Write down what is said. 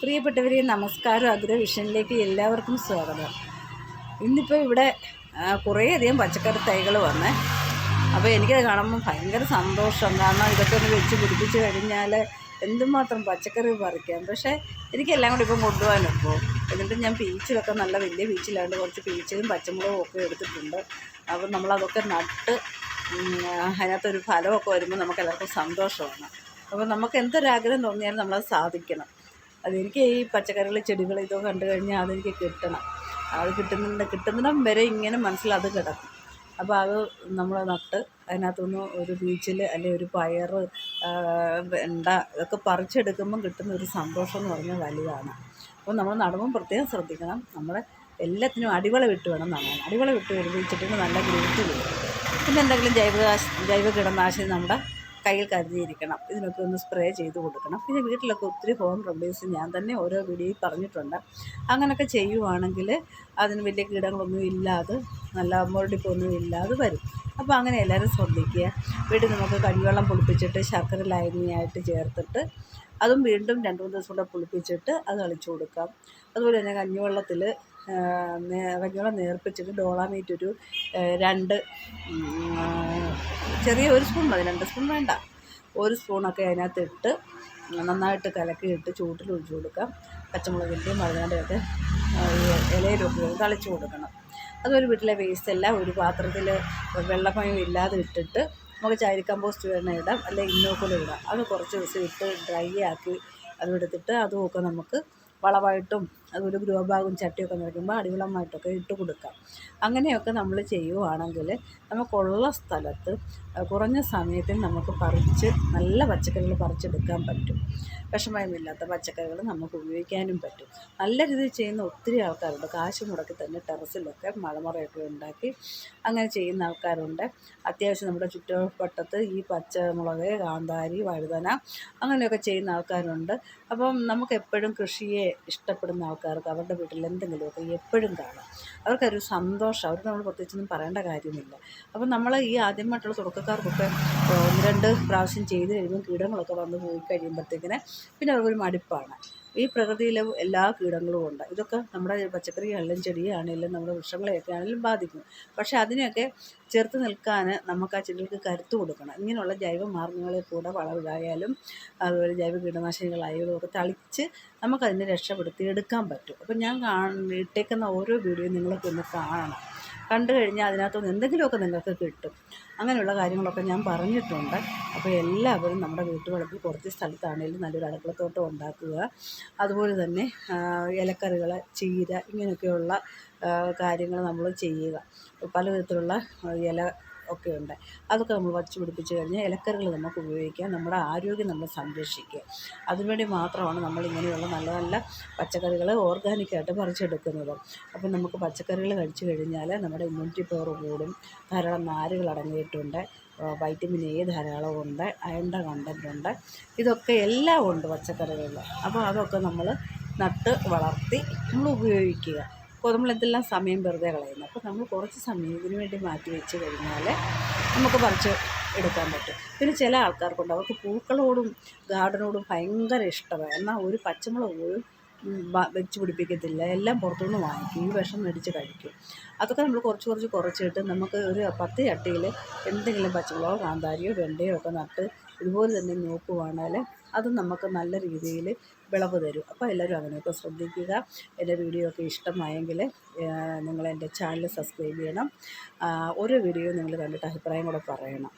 പ്രിയപ്പെട്ടവരെ നമസ്കാരം. അഗ്രവിഷനിലേക്ക് എല്ലാവർക്കും സ്വാഗതം. ഇന്നിപ്പോൾ ഇവിടെ കുറേയധികം പച്ചക്കറി തൈകൾ വന്നേ. അപ്പോൾ എനിക്കത് കാണുമ്പോൾ ഭയങ്കര സന്തോഷം. കാരണം ഇതൊക്കെ ഒന്ന് വെച്ച് പിടിപ്പിച്ച് കഴിഞ്ഞാൽ എന്തുമാത്രം പച്ചക്കറി പറിക്കാം പക്ഷേ എനിക്കെല്ലാം കൂടി ഇപ്പം കൊണ്ടുപോകാനൊപ്പോൾ എന്നിട്ട് ഞാൻ പീച്ചിലൊക്കെ നല്ല വലിയ പീച്ചിലാണ്ട് കുറച്ച് പീച്ചിലും പച്ചമുളകും ഒക്കെ എടുത്തിട്ടുണ്ട്. അപ്പം നമ്മളതൊക്കെ നട്ട് അതിനകത്തൊരു ഫലമൊക്കെ വരുമ്പോൾ നമുക്ക് എല്ലാവർക്കും സന്തോഷമാണ്. അപ്പോൾ നമുക്ക് എന്തൊരാഗ്രഹം തോന്നിയാലും നമ്മളത് സാധിക്കണം. അതെനിക്ക് ഈ പച്ചക്കറികൾ ചെടികൾ ഇതോ കണ്ടു കഴിഞ്ഞാൽ അതെനിക്ക് കിട്ടണം. അത് കിട്ടുന്നുണ്ട് കിട്ടുന്നിടം വരെ ഇങ്ങനെ മനസ്സിൽ അത് കിടക്കും. അപ്പോൾ അത് നമ്മൾ നട്ട് അതിനകത്തുനിന്ന് ഒരു ബീച്ചിൽ അല്ലെങ്കിൽ ഒരു പയർ വെണ്ട ഇതൊക്കെ പറിച്ചെടുക്കുമ്പം കിട്ടുന്ന ഒരു സന്തോഷം എന്ന് പറഞ്ഞാൽ വലുതാണ്. അപ്പോൾ നമ്മൾ നടുമ്പം പ്രത്യേകം ശ്രദ്ധിക്കണം. നമ്മുടെ എല്ലാത്തിനും അടിവള വിട്ട് വേണം നടാൻ. അടിവള വിട്ട് ചെടിന് നല്ല ഗ്രോത്ത് വരും. പിന്നെ എന്തെങ്കിലും ജൈവ ജൈവ കീടനാശിനി നമ്മുടെ കയ്യിൽ കരുതിയിരിക്കണം. ഇതിനൊക്കെ ഒന്ന് സ്പ്രേ ചെയ്ത് കൊടുക്കണം. പിന്നെ വീട്ടിലൊക്കെ ഒത്തിരി ഹോം റെമഡീസ് ഞാൻ തന്നെ ഓരോ വീഡിയോയിൽ പറഞ്ഞിട്ടുണ്ട്. അങ്ങനെയൊക്കെ ചെയ്യുവാണെങ്കിൽ അതിന് വലിയ കീടങ്ങളൊന്നും ഇല്ലാതെ നല്ല മുരടിപ്പൊന്നും ഇല്ലാതെ വരും. അപ്പോൾ അങ്ങനെ എല്ലാവരും ശ്രദ്ധിക്കുക. വീട്ടിൽ നമുക്ക് കഞ്ഞിവെള്ളം പുളിപ്പിച്ചിട്ട് ശർക്കര ലായനിയായിട്ട് ചേർത്തിട്ട് അതും വീണ്ടും രണ്ട് മൂന്ന് ദിവസം കൂടെ പുളിപ്പിച്ചിട്ട് അത് അളിച്ചു കൊടുക്കാം. അതുപോലെ തന്നെ കഞ്ഞിവെള്ളത്തിൽ കഞ്ഞിവെള്ളം നേർപ്പിച്ചിട്ട് ഡോളാമേറ്റ് ഒരു രണ്ട് ചെറിയ ഒരു സ്പൂൺ മതി രണ്ട് സ്പൂൺ വേണ്ട. ഒരു സ്പൂണൊക്കെ അതിനകത്ത് ഇട്ട് നന്നായിട്ട് കലക്കിയിട്ട് ചൂട്ടിൽ ഒഴിച്ചു കൊടുക്കാം. പച്ചമുളകിന്റെയും മറുനാടെയൊക്കെ ഇലയിലൊക്കെ തളിച്ചു കൊടുക്കണം. അതൊരു വീട്ടിലെ വേസ്റ്റ് എല്ലാം ഒരു പാത്രത്തിൽ വെള്ളമയം ഇല്ലാതെ ഇട്ടിട്ട് നമുക്ക് ചാരി കമ്പോസ്റ്റ് വേണ ഇടാം അല്ലെങ്കിൽ ഇന്നോക്കുല ഇടാം. അത് കുറച്ച് ദിവസം ഇട്ട് ഡ്രൈ ആക്കി അതെടുത്തിട്ട് അതുമൊക്കെ നമുക്ക് വളമായിട്ടും അതുപോലെ ഗ്രോ ബാഗും ചട്ടിയൊക്കെ നിറയ്ക്കുമ്പോൾ അടിവളമായിട്ടൊക്കെ ഇട്ട് കൊടുക്കാം. അങ്ങനെയൊക്കെ നമ്മൾ ചെയ്യുവാണെങ്കിൽ നമുക്കുള്ള സ്ഥലത്ത് കുറഞ്ഞ സമയത്തിൽ നമുക്ക് പറിച്ച് നല്ല പച്ചക്കറികൾ പറിച്ചെടുക്കാൻ പറ്റും. വിഷമയമില്ലാത്ത പച്ചക്കറികൾ നമുക്ക് ഉപയോഗിക്കാനും പറ്റും. നല്ല രീതിയിൽ ചെയ്യുന്ന ഒത്തിരി ആൾക്കാരുണ്ട്. കാശ് മുടക്കി തന്നെ ടെറസിലൊക്കെ മഴമറയൊക്കെ ഉണ്ടാക്കി അങ്ങനെ ചെയ്യുന്ന ആൾക്കാരുണ്ട്. അത്യാവശ്യം നമ്മുടെ ചുറ്റുവട്ടത്ത് ഈ പച്ചമുളക് കാന്താരി വഴുതന അങ്ങനെയൊക്കെ ചെയ്യുന്ന ആൾക്കാരുണ്ട്. അപ്പം നമുക്ക് എപ്പോഴും കൃഷിയെ ഇഷ്ടപ്പെടുന്ന ആൾക്കാർക്ക് അവരുടെ വീട്ടിൽ എന്തെങ്കിലുമൊക്കെ എപ്പോഴും കാണാം. അവർക്കൊരു സന്തോഷം അവർക്ക് നമ്മൾ പ്രത്യേകിച്ചൊന്നും പറയേണ്ട കാര്യമില്ല. അപ്പം നമ്മൾ ഈ ആദ്യമായിട്ടുള്ള തുടക്കക്കാർക്കൊക്കെ ഒന്ന് രണ്ട് പ്രാവശ്യം ചെയ്ത് കഴിയുമ്പോൾ കീടങ്ങളൊക്കെ വന്ന് പോയി കഴിയുമ്പോഴത്തേക്കിന് പിന്നെ അവർക്കൊരു മടുപ്പാണ്. ഈ പ്രകൃതിയിലെ എല്ലാ കീടങ്ങളും ഉണ്ട്. ഇതൊക്കെ നമ്മുടെ പച്ചക്കറി ആണെങ്കിലും ചെടിയാണെങ്കിലും നമ്മുടെ വൃക്ഷങ്ങളെയൊക്കെ ആണെങ്കിലും ബാധിക്കും. പക്ഷേ അതിനെയൊക്കെ ചെറുത്ത് നിൽക്കാൻ നമുക്ക് ആ ചെടികൾക്ക് കരുത്ത് കൊടുക്കണം. ഇങ്ങനെയുള്ള ജൈവ മാർഗങ്ങളിൽ കൂടെ വളവിലായാലും അതുപോലെ ജൈവ കീടനാശിനികളായാലും ഒക്കെ തളിച്ച് നമുക്കതിനെ രക്ഷപ്പെടുത്തി എടുക്കാൻ പറ്റും. അപ്പം ഞാൻ കാണ ഇട്ടേക്കുന്ന ഓരോ വീഡിയോയും നിങ്ങളൊക്കെ ഒന്ന് കാണണം. കണ്ടു കഴിഞ്ഞാൽ അതിനകത്തുനിന്ന് എന്തെങ്കിലുമൊക്കെ നിങ്ങൾക്ക് കിട്ടും. അങ്ങനെയുള്ള കാര്യങ്ങളൊക്കെ ഞാൻ പറഞ്ഞിട്ടുണ്ട്. അപ്പോൾ എല്ലാവരും നമ്മുടെ വീട്ടുവളപ്പിൽ കുറച്ച് സ്ഥലത്താണെങ്കിലും നല്ലൊരു അടുക്കളത്തോട്ടം ഉണ്ടാക്കുക. അതുപോലെ തന്നെ ഇലക്കറികൾ ചീര ഇങ്ങനെയൊക്കെയുള്ള കാര്യങ്ങൾ നമ്മൾ ചെയ്യുക. പലവിധത്തിലുള്ള ഇല ഒക്കെ ഉണ്ട്. അതൊക്കെ നമ്മൾ വച്ചു പിടിപ്പിച്ച് കഴിഞ്ഞാൽ ഇലക്കറികൾ നമുക്ക് ഉപയോഗിക്കാം നമ്മുടെ ആരോഗ്യം നമ്മൾ സംരക്ഷിക്കുക അതിനുവേണ്ടി മാത്രമാണ് നമ്മൾ ഇങ്ങനെയുള്ള നല്ല നല്ല പച്ചക്കറികൾ ഓർഗാനിക്കായിട്ട് പറിച്ചെടുക്കുന്നത്. അപ്പം നമുക്ക് പച്ചക്കറികൾ കഴിച്ചു കഴിഞ്ഞാൽ നമ്മുടെ ഇമ്മ്യൂണിറ്റി പവർ കൂടും. ധാരാളം നാരുകൾ അടങ്ങിയിട്ടുണ്ട്. വൈറ്റമിൻ എ ധാരാളമുണ്ട് അയണ്ട കണ്ടന്റ് ഉണ്ട്. ഇതൊക്കെ എല്ലാം ഉണ്ട് പച്ചക്കറികളിൽ. അപ്പോൾ അതൊക്കെ നമ്മൾ നട്ട് വളർത്തി നമ്മൾ ഉപയോഗിക്കുക. അപ്പോൾ നമ്മൾ എന്തെല്ലാം സമയം വെറുതെ കളയുന്നു? അപ്പോൾ നമ്മൾ കുറച്ച് സമയം ഇതിനു വേണ്ടി മാറ്റി വെച്ച് കഴിഞ്ഞാൽ നമുക്ക് പറിച്ച് എടുക്കാൻ പറ്റും. പിന്നെ ചില ആൾക്കാർക്കുണ്ട്. അവർക്ക് പൂക്കളോടും ഗാർഡനോടും ഭയങ്കര ഇഷ്ടമാണ്. എന്നാൽ ഒരു പച്ചമുളക് പോലും വെച്ച് പിടിപ്പിക്കത്തില്ല. എല്ലാം പുറത്തുനിന്ന് വാങ്ങിക്കും. ഈ വിഷം മേടിച്ച് കഴിക്കും. അതൊക്കെ നമ്മൾ കുറച്ച് കുറച്ച് കുറച്ചിട്ട് നമുക്ക് ഒരു പത്ത് ചട്ടിയിൽ എന്തെങ്കിലും പച്ചമുളകോ കാന്താരിയോ വെണ്ടയോ ഒക്കെ നട്ട് ഇതുപോലെ തന്നെ നോക്കുവാണെങ്കിൽ അത് നമുക്ക് നല്ല രീതിയിൽ വിളവ് തരും. അപ്പോൾ എല്ലാവരും അങ്ങനെയൊക്കെ ശ്രദ്ധിക്കുക. എന്റെ വീഡിയോ ഒക്കെ ഇഷ്ടമായെങ്കിൽ നിങ്ങൾ എന്റെ ചാനൽ സബ്സ്ക്രൈബ് ചെയ്യണം. ഓരോ വീഡിയോയും നിങ്ങൾ കണ്ടിട്ട് അഭിപ്രായം കൂടെ പറയണം.